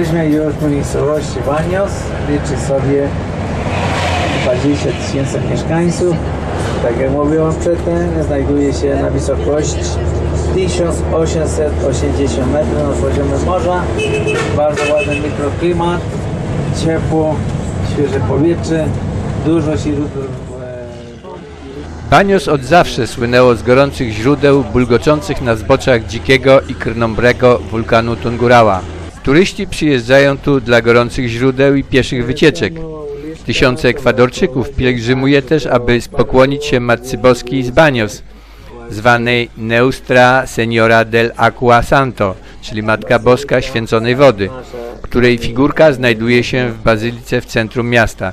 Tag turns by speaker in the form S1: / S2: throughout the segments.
S1: Jesteśmy już w miejscowości Banios, liczy sobie 20 tysięcy mieszkańców. Tak jak mówiłem przedtem, znajduje się na wysokości 1880 metrów nad poziomem morza. Bardzo ładny mikroklimat, ciepło, świeże powietrze, dużo źródeł e,
S2: Banios od zawsze słynęło z gorących źródeł bulgoczących na zboczach dzikiego i krnąbrego wulkanu Tungurała. Turyści przyjeżdżają tu dla gorących źródeł i pieszych wycieczek. Tysiące Ekwadorczyków pielgrzymuje też, aby pokłonić się Matce Boskiej z Banios, zwanej Neustra Seniora del Aqua Santo, czyli Matka Boska Święconej Wody, której figurka znajduje się w bazylice w centrum miasta.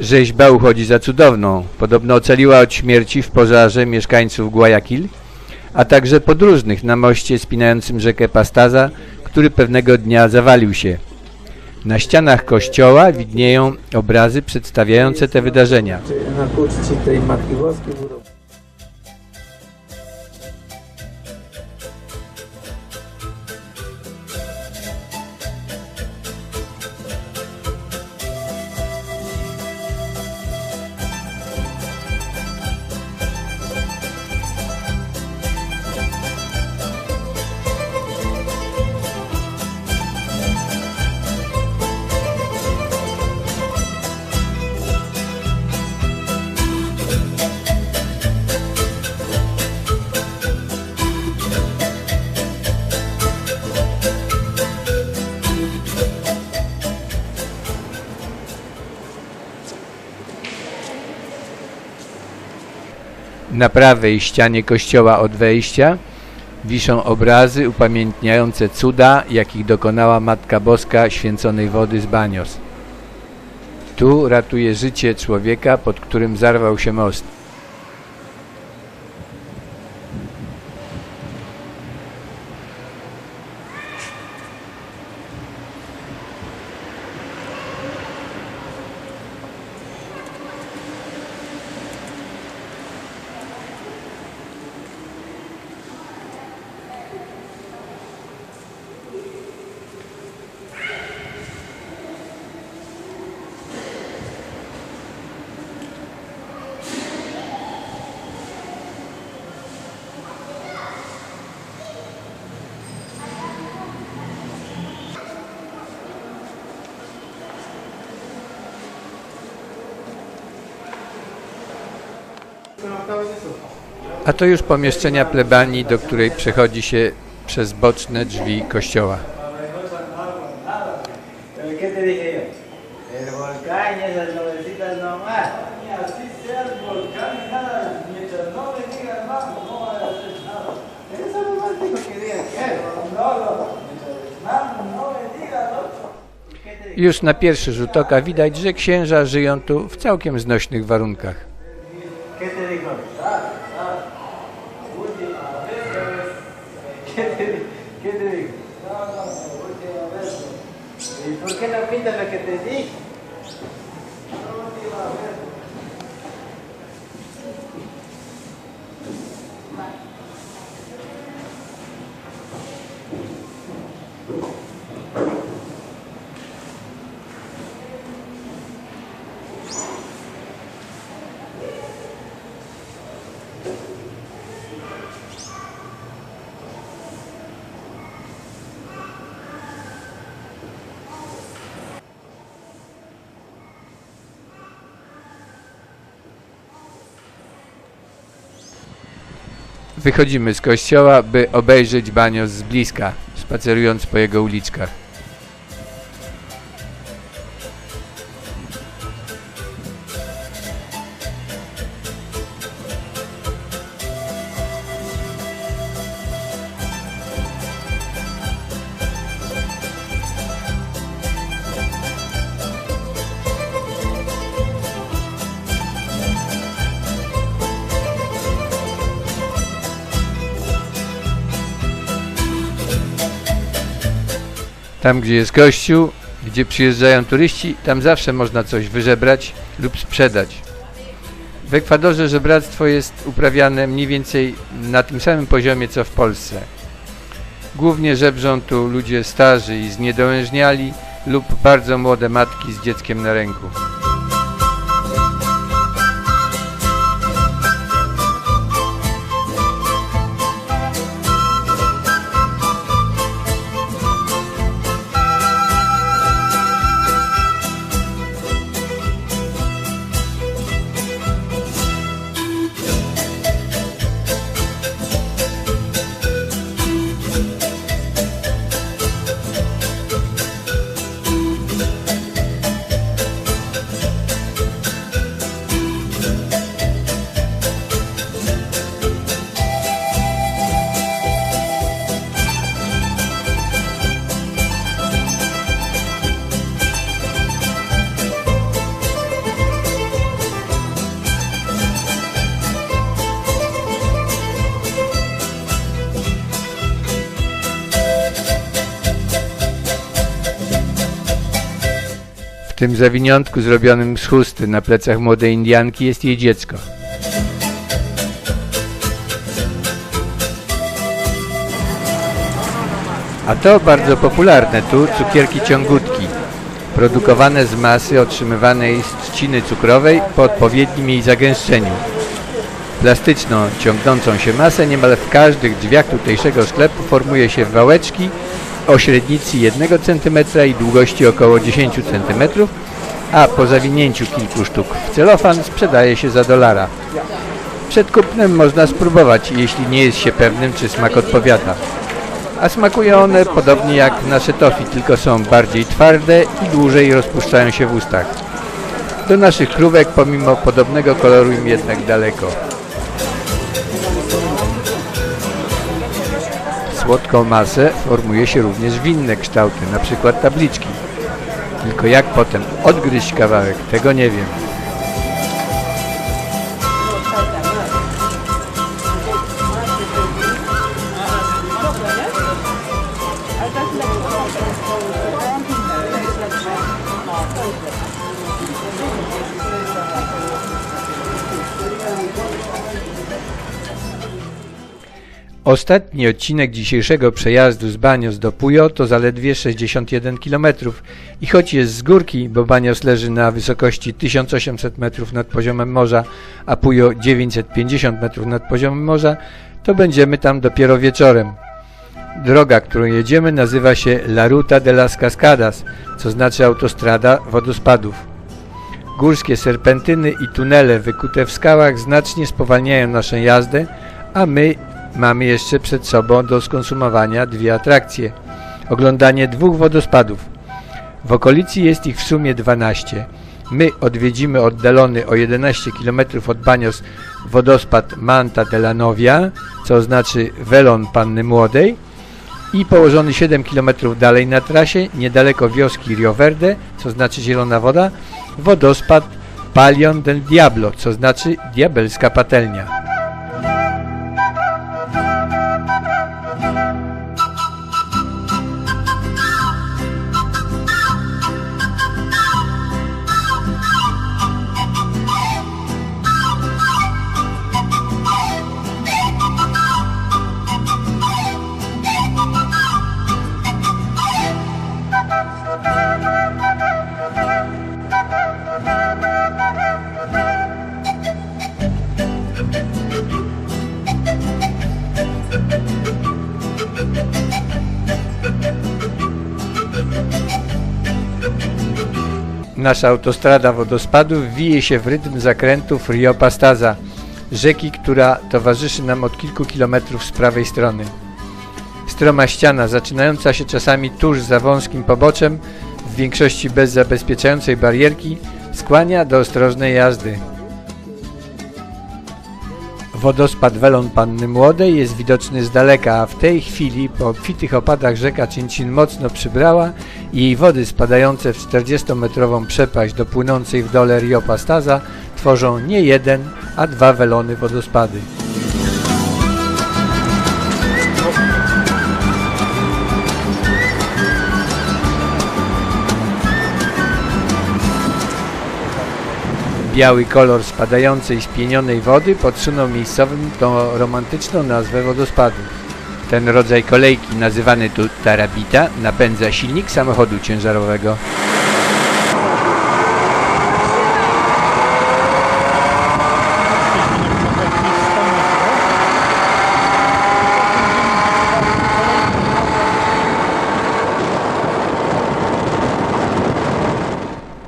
S2: Rzeźba uchodzi za cudowną. Podobno ocaliła od śmierci w pożarze mieszkańców Guayaquil, a także podróżnych na moście spinającym rzekę Pastaza, który pewnego dnia zawalił się. Na ścianach kościoła widnieją obrazy przedstawiające te wydarzenia.
S1: na tej Matki Boskiej.
S2: Na prawej ścianie kościoła od wejścia wiszą obrazy upamiętniające cuda, jakich dokonała Matka Boska święconej wody z Banios. Tu ratuje życie człowieka, pod którym zarwał się most. A to już pomieszczenia plebanii, do której przechodzi się przez boczne drzwi kościoła. Już na pierwszy rzut oka widać, że księża żyją tu w całkiem znośnych warunkach.
S1: ¿Qué te, digo? ¿Y por qué no pintas lo que te dije?
S2: Wychodzimy z kościoła, by obejrzeć Banios z bliska, spacerując po jego uliczkach. Tam, gdzie jest kościół, gdzie przyjeżdżają turyści, tam zawsze można coś wyżebrać lub sprzedać. W Ekwadorze żebractwo jest uprawiane mniej więcej na tym samym poziomie co w Polsce. Głównie żebrzą tu ludzie starzy i zniedołężniali lub bardzo młode matki z dzieckiem na ręku. Tym zawiniątku zrobionym z chusty na plecach młodej Indianki jest jej dziecko. A to bardzo popularne tu cukierki ciągutki, produkowane z masy otrzymywanej z trzciny cukrowej po odpowiednim jej zagęszczeniu. Plastyczną, ciągnącą się masę niemal w każdych drzwiach tutejszego sklepu formuje się wałeczki o średnicy 1 cm i długości około 10 cm, a po zawinięciu kilku sztuk w celofan sprzedaje się za dolara. Przed kupnem można spróbować, jeśli nie jest się pewnym, czy smak odpowiada. A smakują one podobnie jak nasze tofi, tylko są bardziej twarde i dłużej rozpuszczają się w ustach. Do naszych krówek pomimo podobnego koloru im jednak daleko. Słodką masę formuje się również w inne kształty, przykład tabliczki. Tylko jak potem odgryźć kawałek, tego nie wiem. Ostatni odcinek dzisiejszego przejazdu z Banios do Pujo to zaledwie 61 km i choć jest z górki, bo Banios leży na wysokości 1800 metrów nad poziomem morza, a Pujo 950 metrów nad poziomem morza, to będziemy tam dopiero wieczorem. Droga, którą jedziemy nazywa się La Ruta de las Cascadas, co znaczy autostrada wodospadów. Górskie serpentyny i tunele wykute w skałach znacznie spowalniają naszą jazdę, a my mamy jeszcze przed sobą do skonsumowania dwie atrakcje. Oglądanie dwóch wodospadów. W okolicy jest ich w sumie 12. My odwiedzimy oddalony o 11 km od Banios wodospad Manta de la Novia, co znaczy welon Panny Młodej i położony 7 km dalej na trasie, niedaleko wioski Rio Verde, co znaczy zielona woda, wodospad Palion del Diablo, co znaczy diabelska patelnia. Nasza autostrada wodospadów wije się w rytm zakrętów Rio Pastaza, rzeki, która towarzyszy nam od kilku kilometrów z prawej strony. Stroma ściana, zaczynająca się czasami tuż za wąskim poboczem, w większości bez zabezpieczającej barierki, skłania do ostrożnej jazdy. Wodospad Welon Panny Młodej jest widoczny z daleka, a w tej chwili po obfitych opadach rzeka Cięcin mocno przybrała jej wody spadające w 40-metrową przepaść do płynącej w dole Rio Pastaza tworzą nie jeden, a dwa welony wodospady. Biały kolor spadającej spienionej wody podsunął miejscowym tą romantyczną nazwę wodospadu. Ten rodzaj kolejki, nazywany tu tarabita, napędza silnik samochodu ciężarowego.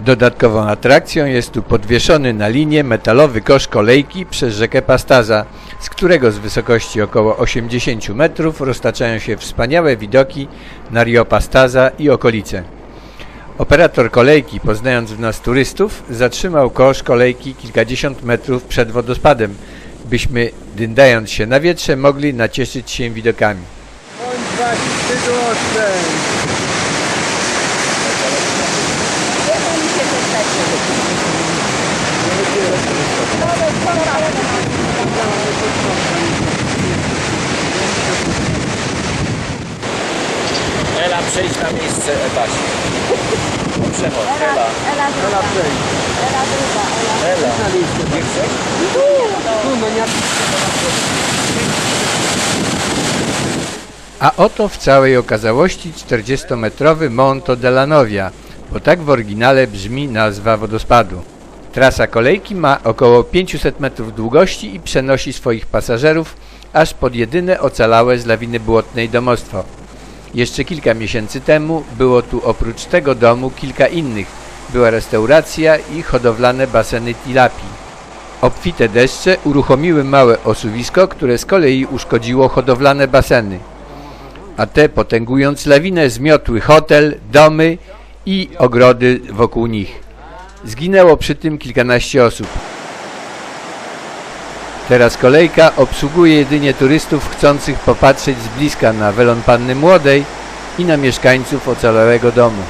S2: Dodatkową atrakcją jest tu podwieszony na linie metalowy kosz kolejki przez rzekę Pastaza, z którego z wysokości około 80 metrów roztaczają się wspaniałe widoki na Rio Pastaza i okolice. Operator kolejki, poznając w nas turystów, zatrzymał kosz kolejki kilkadziesiąt metrów przed wodospadem, byśmy, dyndając się na wietrze, mogli nacieszyć się widokami.
S1: Bądź
S3: Ela, przejdź na miejsce Ewasi. Przechodź, Ela.
S4: Ela druga. Ela druga. Ela.
S3: Ela. Nie chcesz?
S2: A oto w całej okazałości 40-metrowy Monto della Novia, bo tak w oryginale brzmi nazwa wodospadu. Trasa kolejki ma około 500 metrów długości i przenosi swoich pasażerów aż pod jedyne ocalałe z lawiny błotnej domostwo. Jeszcze kilka miesięcy temu było tu oprócz tego domu kilka innych. Była restauracja i hodowlane baseny tilapii. Obfite deszcze uruchomiły małe osuwisko, które z kolei uszkodziło hodowlane baseny a te potęgując lawinę zmiotły hotel, domy i ogrody wokół nich. Zginęło przy tym kilkanaście osób. Teraz kolejka obsługuje jedynie turystów chcących popatrzeć z bliska na welon panny młodej i na mieszkańców ocalałego domu.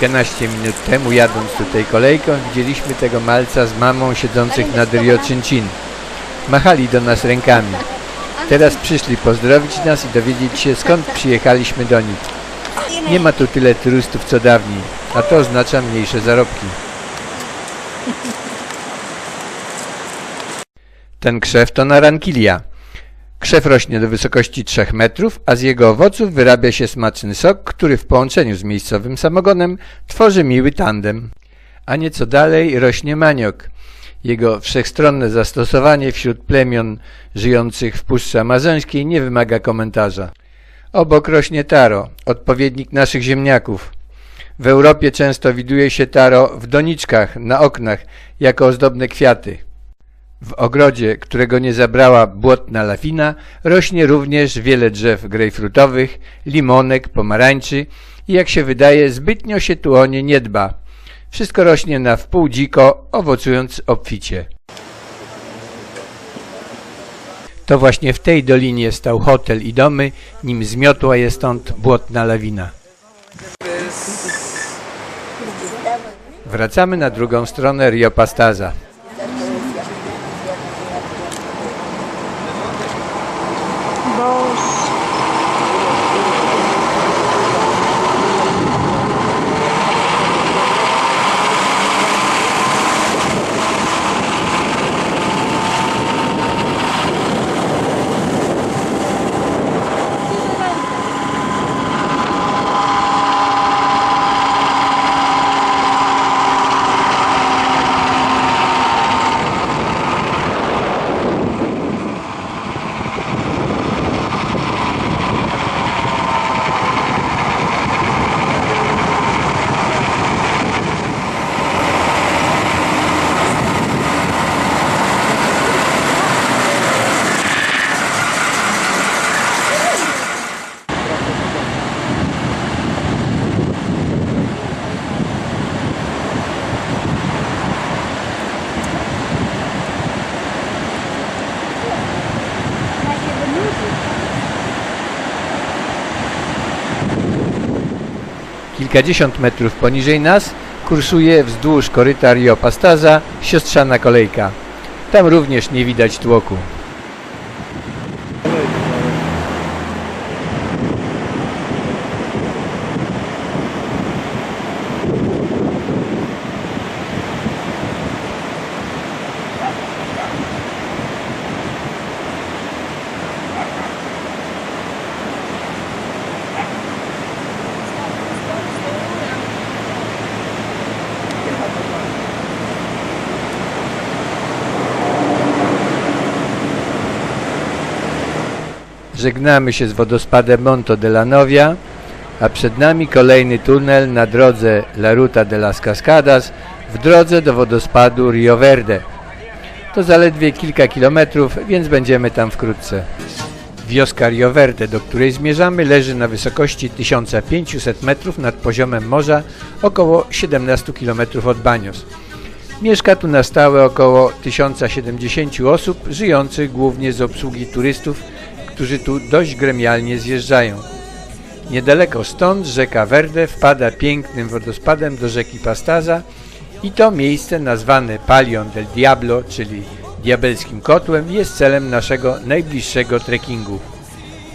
S2: Kilkanaście minut temu jadąc tutaj kolejką widzieliśmy tego malca z mamą siedzących nad Rio Cincin. Machali do nas rękami. Teraz przyszli pozdrowić nas i dowiedzieć się skąd przyjechaliśmy do nich. Nie ma tu tyle turystów co dawniej, a to oznacza mniejsze zarobki. Ten krzew to narankilia. Krzew rośnie do wysokości 3 metrów, a z jego owoców wyrabia się smaczny sok, który w połączeniu z miejscowym samogonem tworzy miły tandem. A nieco dalej rośnie maniok. Jego wszechstronne zastosowanie wśród plemion żyjących w Puszczy Amazońskiej nie wymaga komentarza. Obok rośnie taro, odpowiednik naszych ziemniaków. W Europie często widuje się taro w doniczkach, na oknach, jako ozdobne kwiaty. W ogrodzie, którego nie zabrała błotna lawina, rośnie również wiele drzew grejpfrutowych, limonek, pomarańczy i jak się wydaje, zbytnio się tu o nie nie dba. Wszystko rośnie na wpół dziko, owocując obficie. To właśnie w tej dolinie stał hotel i domy, nim zmiotła je stąd błotna lawina. Wracamy na drugą stronę Rio Pastaza. Kilkadziesiąt metrów poniżej nas kursuje wzdłuż koryta Rio Pastaza siostrzana kolejka. Tam również nie widać tłoku. Żegnamy się z wodospadem Monto de la Novia, a przed nami kolejny tunel na drodze La Ruta de las Cascadas w drodze do wodospadu Rio Verde. To zaledwie kilka kilometrów, więc będziemy tam wkrótce. Wioska Rio Verde, do której zmierzamy, leży na wysokości 1500 metrów nad poziomem morza, około 17 km od Banios. Mieszka tu na stałe około 1070 osób, żyjących głównie z obsługi turystów, którzy tu dość gremialnie zjeżdżają. Niedaleko stąd rzeka Verde wpada pięknym wodospadem do rzeki Pastaza i to miejsce nazwane Palion del Diablo, czyli diabelskim kotłem, jest celem naszego najbliższego trekkingu.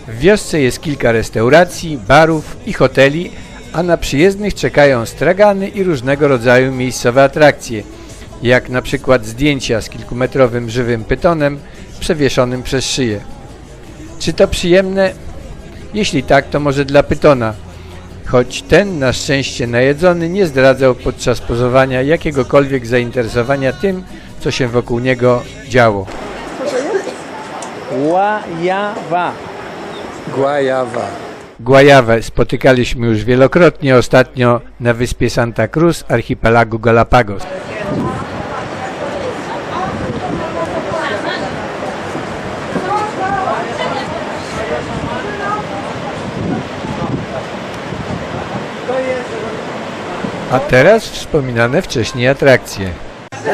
S2: W wiosce jest kilka restauracji, barów i hoteli, a na przyjezdnych czekają stragany i różnego rodzaju miejscowe atrakcje, jak na przykład zdjęcia z kilkumetrowym żywym pytonem przewieszonym przez szyję. Czy to przyjemne? Jeśli tak, to może dla pytona, choć ten na szczęście najedzony nie zdradzał podczas pozowania jakiegokolwiek zainteresowania tym, co się wokół niego działo.
S1: Łajawa.
S4: Guajawa.
S2: Guajawę spotykaliśmy już wielokrotnie, ostatnio na wyspie Santa Cruz, archipelagu Galapagos. A teraz wspominane wcześniej atrakcje.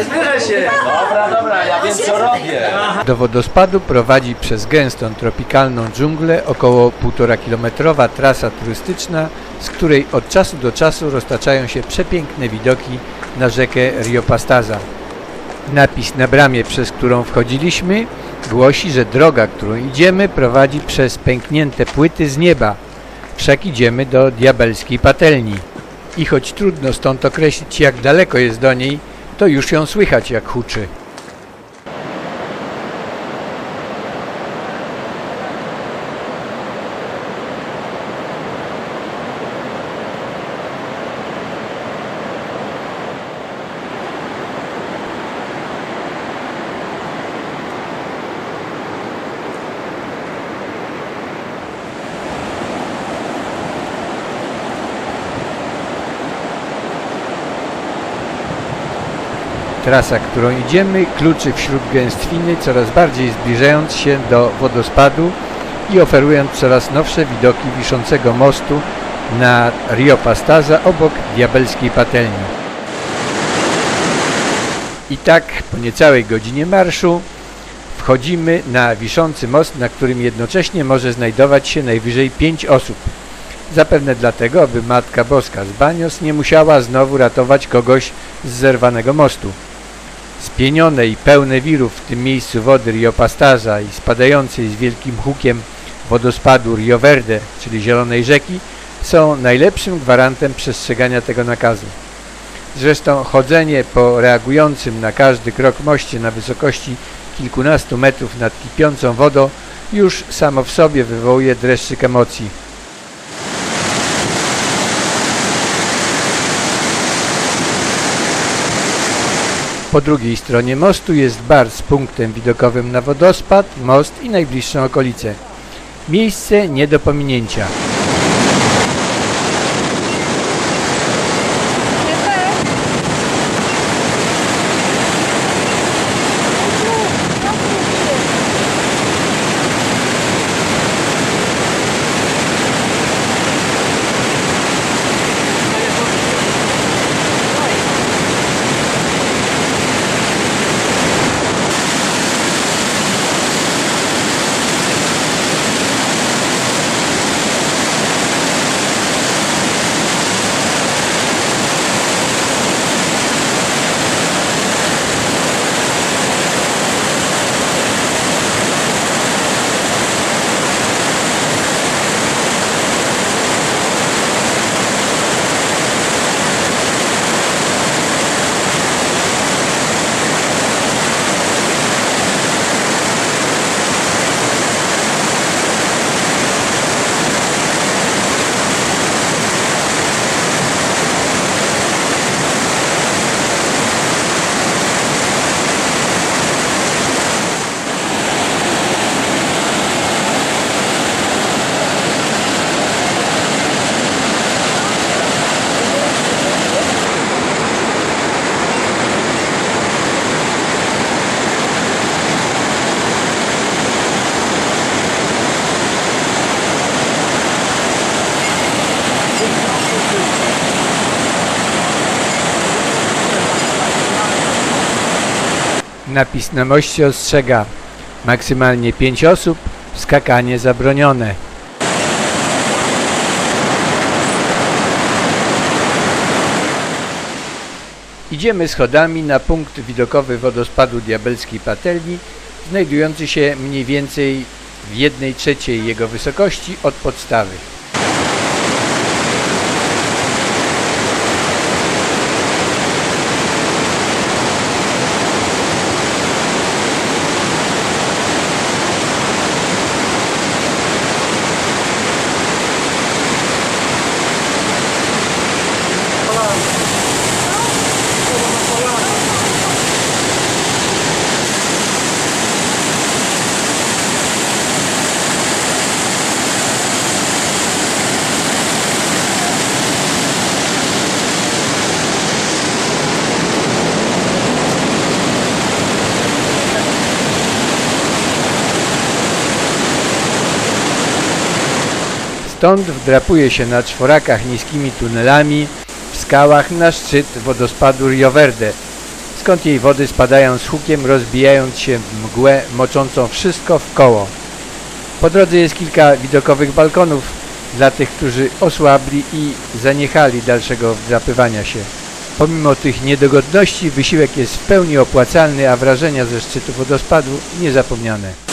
S5: Zbieraj się!
S3: Dobra, dobra, ja wiem co robię.
S2: Do wodospadu prowadzi przez gęstą tropikalną dżunglę około 1,5 kilometrowa trasa turystyczna, z której od czasu do czasu roztaczają się przepiękne widoki na rzekę Rio Pastaza. Napis na bramie, przez którą wchodziliśmy, głosi, że droga, którą idziemy, prowadzi przez pęknięte płyty z nieba. Wszak idziemy do diabelskiej patelni. I choć trudno stąd określić, jak daleko jest do niej, to już ją słychać, jak huczy. Trasa, którą idziemy, kluczy wśród gęstwiny, coraz bardziej zbliżając się do wodospadu i oferując coraz nowsze widoki wiszącego mostu na Rio Pastaza obok diabelskiej patelni. I tak po niecałej godzinie marszu wchodzimy na wiszący most, na którym jednocześnie może znajdować się najwyżej pięć osób. Zapewne dlatego, aby Matka Boska z Banios nie musiała znowu ratować kogoś z zerwanego mostu. Spienione i pełne wirów w tym miejscu wody Rio Pastaza i spadającej z wielkim hukiem wodospadu Rio Verde, czyli Zielonej Rzeki, są najlepszym gwarantem przestrzegania tego nakazu. Zresztą chodzenie po reagującym na każdy krok moście na wysokości kilkunastu metrów nad kipiącą wodą już samo w sobie wywołuje dreszczyk emocji. Po drugiej stronie mostu jest bar z punktem widokowym na wodospad, most i najbliższą okolicę. Miejsce nie do pominięcia. Napis na moście ostrzega maksymalnie 5 osób, skakanie zabronione. Idziemy schodami na punkt widokowy wodospadu Diabelskiej Patelni, znajdujący się mniej więcej w 1 trzeciej jego wysokości od podstawy. Stąd wdrapuje się na czworakach niskimi tunelami w skałach na szczyt wodospadu Rio Verde, skąd jej wody spadają z hukiem, rozbijając się w mgłę, moczącą wszystko w koło. Po drodze jest kilka widokowych balkonów dla tych, którzy osłabli i zaniechali dalszego wdrapywania się. Pomimo tych niedogodności wysiłek jest w pełni opłacalny, a wrażenia ze szczytu wodospadu niezapomniane.